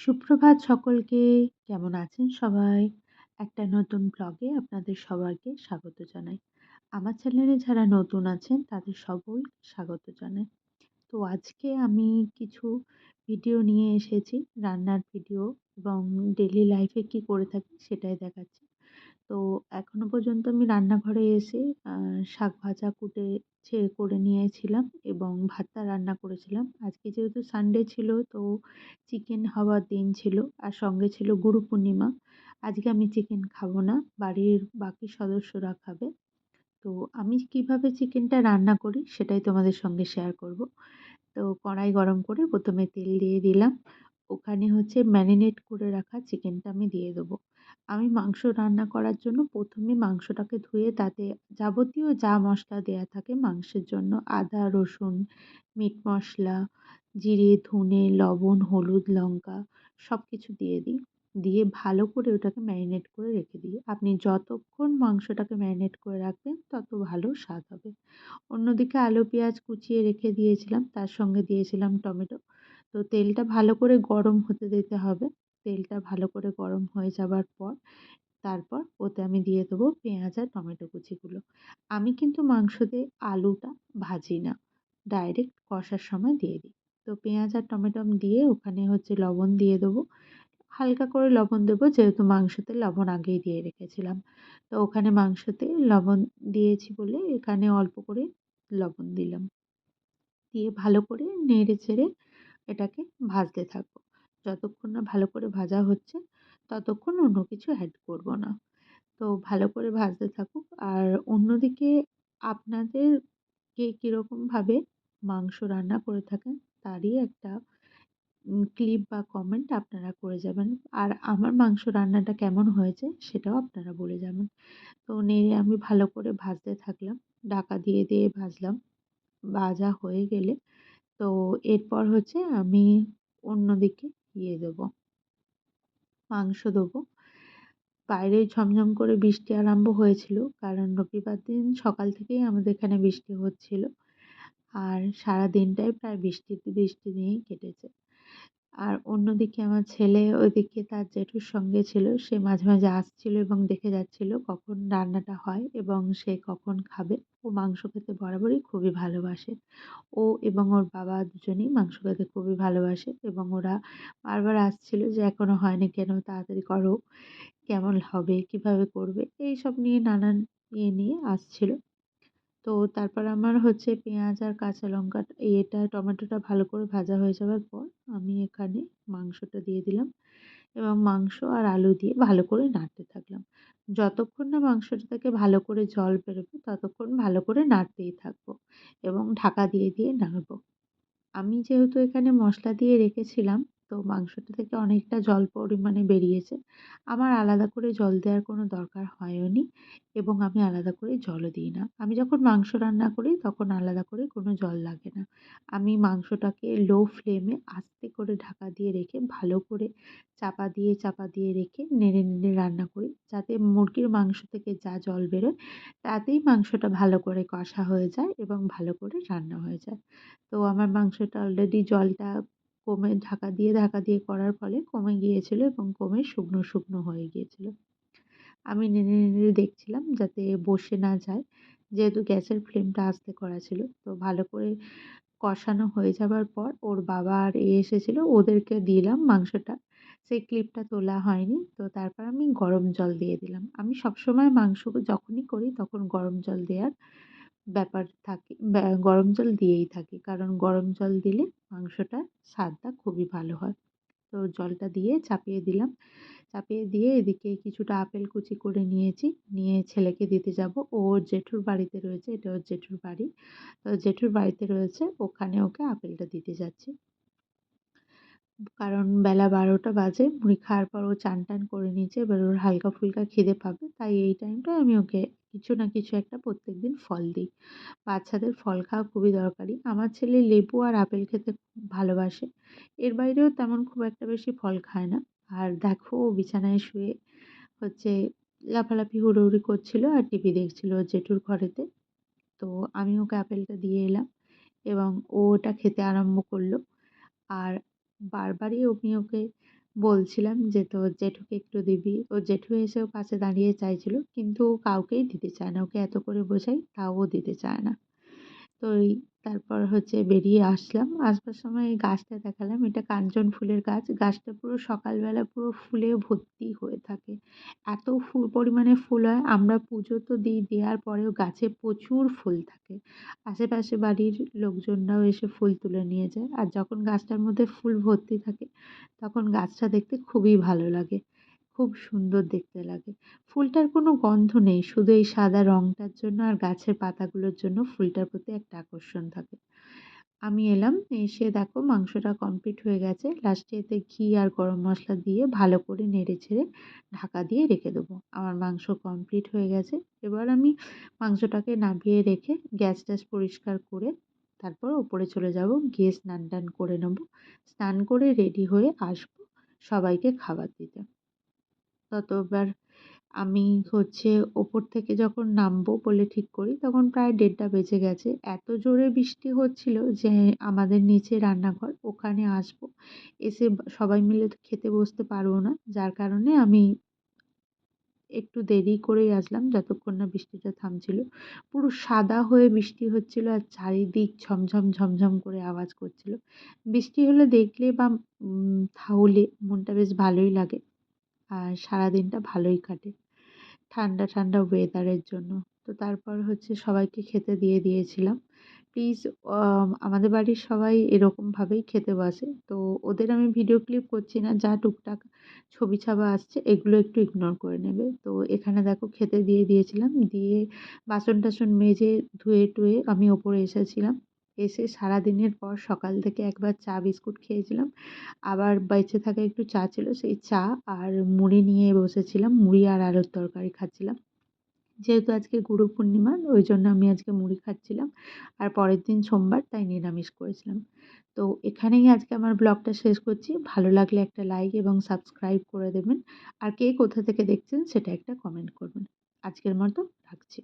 সুপ্রভাত সকলকে। কেমন আছেন সবাই? একটা নতুন ব্লগে আপনাদের সবাইকে স্বাগত জানাই। আমার চ্যানেলে যারা নতুন আছেন, তাদের সকল স্বাগত জানাই। তো আজকে আমি কিছু ভিডিও নিয়ে এসেছি, রান্নার ভিডিও এবং ডেলি লাইফে কি করে থাকি সেটাই দেখাচ্ছি। তো এখনও পর্যন্ত আমি রান্নাঘরে এসে শাক ভাজা কুটে ছে, করে নিয়েছিলাম এবং ভাতটা রান্না করেছিলাম। আজকে যেহেতু সানডে ছিল, তো চিকেন হওয়ার দিন ছিল আর সঙ্গে ছিল গুরু পূর্ণিমা। আজকে আমি চিকেন খাব না, বাড়ির বাকি সদস্যরা খাবে। তো আমি কীভাবে চিকেনটা রান্না করি সেটাই তোমাদের সঙ্গে শেয়ার করব। তো কড়াই গরম করে প্রথমে তেল দিয়ে দিলাম। ওখানে হচ্ছে ম্যারিনেট করে রাখা চিকেনটা আমি দিয়ে দেবো। আমি মাংস রান্না করার জন্য প্রথমে মাংসটাকে ধুয়ে তাতে যাবতীয় যা মশলা দেয়া থাকে মাংসের জন্য আদা, রসুন, মিট মশলা, জিরে, ধনে, লবণ, হলুদ, লঙ্কা সব কিছু দিয়ে দিই। দিয়ে ভালো করে ওটাকে ম্যারিনেট করে রেখে দিই। আপনি যতক্ষণ মাংসটাকে ম্যারিনেট করে রাখবেন, তত ভালো স্বাদ হবে। অন্যদিকে আলু, পেঁয়াজ কুচিয়ে রেখে দিয়েছিলাম, তার সঙ্গে দিয়েছিলাম টমেটো। তো তেলটা ভালো করে গরম হতে দিতে হবে। তেলটা ভালো করে গরম হয়ে যাবার পর, তারপর ওতে আমি দিয়ে দেবো পেঁয়াজ আর টমেটো কুচিগুলো। আমি কিন্তু মাংসতে আলুটা ভাজি না, ডাইরেক্ট কষার সময় দিয়ে দিই। তো পেঁয়াজ আর টমেটো দিয়ে ওখানে হচ্ছে লবণ দিয়ে দেবো। হালকা করে লবণ দেবো, যেহেতু মাংসতে লবণ আগেই দিয়ে রেখেছিলাম। তো ওখানে মাংসতে লবণ দিয়েছি বলে এখানে অল্প করে লবণ দিলাম। দিয়ে ভালো করে নেড়ে চেড়ে এটাকে ভাজতে থাকব। যতক্ষণ না ভালো করে ভাজা হচ্ছে, ততক্ষণ অন্য কিছু অ্যাড করব না। তো ভালো করে ভাজতে থাকুক। আর অন্যদিকে আপনাদের কে কীরকমভাবে মাংস রান্না করে থাকেন, তারই একটা ক্লিপ বা কমেন্ট আপনারা করে যাবেন। আর আমার মাংস রান্নাটা কেমন হয়েছে সেটাও আপনারা বলে যাবেন। তো নেড়ে আমি ভালো করে ভাজতে থাকলাম। ঢাকা দিয়ে দিয়ে ভাজলাম। ভাজা হয়ে গেলে তো এরপর হচ্ছে আমি অন্যদিকে ইয়ে দেবো, মাংস দেবো। বাইরে ঝমঝম করে বৃষ্টি আরম্ভ হয়েছিল, কারণ রবিবার দিন সকাল থেকেই আমাদের এখানে বৃষ্টি হচ্ছিল। আর সারা দিনটাই প্রায় বৃষ্টিতে বৃষ্টি নিয়েই কেটেছে। আর অন্যদিকে আমার ছেলে ওইদিকে তার জেঠুর সঙ্গে ছিল, সে মাঝে মাঝে আসছিল এবং দেখে যাচ্ছিল কখন রান্নাটা হয় এবং সে কখন খাবে। ও মাংস খেতে বরাবরই খুবই ভালোবাসে। ও এবং ওর বাবা দুজনেই মাংস খেতে খুবই ভালোবাসে এবং ওরা বারবার আসছিল যে এখনও হয়নি কেন, তাড়াতাড়ি করো, কেমন হবে, কীভাবে করবে এই সব নিয়ে নানান ইয়ে নিয়ে আসছিল। তো তারপর আমার হচ্ছে পেঁয়াজ আর কাঁচা লঙ্কা এটা টমেটোটা ভালো করে ভাজা হয়ে যাওয়ার পর আমি এখানে মাংসটা দিয়ে দিলাম এবং মাংস আর আলু দিয়ে ভালো করে নাড়তে থাকলাম। যতক্ষণ না মাংসটা থেকে ভালো করে জল বেরোবে, ততক্ষণ ভালো করে নাড়তেই থাকব এবং ঢাকা দিয়ে দিয়ে নাড়বো। আমি যেহেতু এখানে মশলা দিয়ে রেখেছিলাম তো মাংসটা থেকে অনেকটা জল পরিমাণে বেরিয়েছে। আমার আলাদা করে জল দেওয়ার কোনো দরকার হয়নি এবং আমি আলাদা করে জলও দিই না। আমি যখন মাংস রান্না করি তখন আলাদা করে কোনো জল লাগে না। আমি মাংসটাকে লো ফ্লেমে আস্তে করে ঢাকা দিয়ে রেখে ভালো করে চাপা দিয়ে চাপা দিয়ে রেখে নেড়ে নেড়ে রান্না করি যাতে মুরগির মাংস থেকে যা জল বেরোয় তাতেই মাংসটা ভালো করে কষা হয়ে যায় এবং ভালো করে রান্না হয়ে যায়। তো আমার মাংসটা অলরেডি জলটা কমে ঢাকা দিয়ে ঢাকা দিয়ে করার ফলে কমে গিয়েছিল এবং কমে শুকনো শুকনো হয়ে গিয়েছিল। আমি নেড়ে নেড়ে দেখছিলাম যাতে বসে না যায়। যেহেতু গ্যাসের ফ্লেমটা আস্তে করা ছিল, তো ভালো করে কষানো হয়ে যাবার পর ওর বাবা আর এ এসেছিল, ওদেরকে দিলাম মাংসটা। সেই ক্লিপটা তোলা হয়নি, তো তারপর আমি গরম জল দিয়ে দিলাম। আমি সবসময় মাংস যখনই করি তখন গরম জল দেওয়ার ব্যাপার থাকে গরম জল দিয়েই থাকি। কারণ গরম জল দিলে মাংসটার স্বাদটা খুবই ভালো হয়। তো জলটা দিয়ে চাপিয়ে দিলাম। চাপিয়ে দিয়ে এদিকে কিছুটা আপেল কুচি করে নিয়েছি। নিয়ে ছেলেকে দিতে যাব। ও ওর জেঠুর বাড়িতে রয়েছে, এটা ওর জেঠুর বাড়ি। তো জেঠুর বাড়িতে রয়েছে, ওখানে ওকে আপেলটা দিতে যাচ্ছি। কারণ বেলা বারোটা বাজে, মুড়ি খাওয়ার পর ও চান টান করে নিয়েছে। এবার ওর হালকা ফুলকা খিদে পাবে, তাই এই টাইমটায় আমি ওকে কিছু না কিছু একটা প্রত্যেক দিন ফল দিই। বাচ্চাদের ফল খাওয়া খুবই দরকারি। আমার ছেলে লেবু আর আপেল খেতে খুব ভালোবাসে। এর বাইরেও তেমন খুব একটা বেশি ফল খায় না। আর দেখো, ও বিছানায় শুয়ে হচ্ছে লাফালাফি, হুড়োহুড়ি করছিল আর টিভি দেখছিল জেঠুর ঘরেতে। তো আমি ওকে আপেলটা দিয়ে এলাম এবং ও ওটা খেতে আরম্ভ করল। আর বারবারই আমি ওকে বলছিলাম যে, তোর জেঠুকে একটু দিবি। ওর জেঠু এসেও পাশে দাঁড়িয়ে চাইছিল, কিন্তু ও কাউকেই দিতে চায় না। ওকে এত করে বোঝাই, তাও ও দিতে চায় না। তো এই তারপর হচ্ছে বেরিয়ে আসলাম। আসবার সময় এই গাছটা দেখালাম। এটা কাঞ্চন ফুলের গাছ। গাছটা পুরো সকালবেলা পুরো ফুলে ভর্তি হয়ে থাকে। এত ফুল পরিমাণে ফুল হয়। আমরা পুজো তো দিই, দেওয়ার পরেও গাছে প্রচুর ফুল থাকে। আশেপাশে বাড়ির লোকজনরাও এসে ফুল তুলে নিয়ে যায়। আর যখন গাছটার মধ্যে ফুল ভর্তি থাকে, তখন গাছটা দেখতে খুবই ভালো লাগে। খুব সুন্দর দেখতে লাগে। ফুলটার কোনো গন্ধ নেই, শুধু এই সাদা রঙটার জন্য আর গাছের পাতাগুলোর জন্য ফুলটার প্রতি একটা আকর্ষণ থাকে। আমি এলাম, এসে দেখো মাংসটা কমপ্লিট হয়ে গেছে। লাস্টে এতে ঘি আর গরম মশলা দিয়ে ভালো করে নেড়ে ছেড়ে ঢাকা দিয়ে রেখে দেবো। আমার মাংস কমপ্লিট হয়ে গেছে। এবার আমি মাংসটাকে নামিয়ে রেখে গ্যাস ট্যাস পরিষ্কার করে তারপর ওপরে চলে যাব, গিয়ে স্নান টান করে নেব। স্নান করে রেডি হয়ে আসব সবাইকে খাবার দিতে। ততবার আমি হচ্ছে ওপর থেকে যখন নামবো বলে ঠিক করি, তখন প্রায় দেড়টা বেজে গেছে। এত জোরে বৃষ্টি হচ্ছিল যে আমাদের নিচে রান্নাঘর, ওখানে আসব। এসে সবাই মিলে খেতে বসতে পারব না। যার কারণে আমি একটু দেরি করেই আসলাম যতক্ষণ না বৃষ্টিটা থামছিল। পুরো সাদা হয়ে বৃষ্টি হচ্ছিল আর চারিদিক ঝমঝম ঝমঝম করে আওয়াজ করছিল। বৃষ্টি হলে দেখলে বা থাহলে মনটা বেশ ভালোই লাগে। আর সারাদিনটা ভালোই কাটে। ঠান্ডা ঠান্ডা ওয়েদারের জন্য। তো তারপর হচ্ছে সবাইকে খেতে দিয়ে দিয়েছিলাম। প্লিজ আমাদের বাড়ির সবাই এরকমভাবেই খেতে বসে। তো ওদের আমি ভিডিও ক্লিপ করছি না, যা টুকটাক ছবি ছাবা আসছে, এগুলো একটু ইগনোর করে নেবে। তো এখানে দেখো খেতে দিয়ে দিয়েছিলাম। দিয়ে বাসন টাসন মেজে ধুয়ে টুয়ে আমি ওপরে এসেছিলাম। এসে সারা দিনের পর সকাল থেকে একবার চা বিস্কুট খেয়েছিলাম। আবার বেঁচে থাকা একটু চা ছিল, সেই চা আর মুড়ি নিয়ে বসেছিলাম। মুড়ি আর আলুর তরকারি খাচ্ছিলাম। যেহেতু আজকে গুরু পূর্ণিমা, ওই জন্য আমি আজকে মুড়ি খাচ্ছিলাম। আর পরের দিন সোমবার তাই নিরামিষ করেছিলাম। তো এখানেই আজকে আমার ব্লগটা শেষ করছি। ভালো লাগলে একটা লাইক এবং সাবস্ক্রাইব করে দেবেন। আর কে কোথা থেকে দেখছেন সেটা একটা কমেন্ট করবেন। আজকের মতো রাখছি।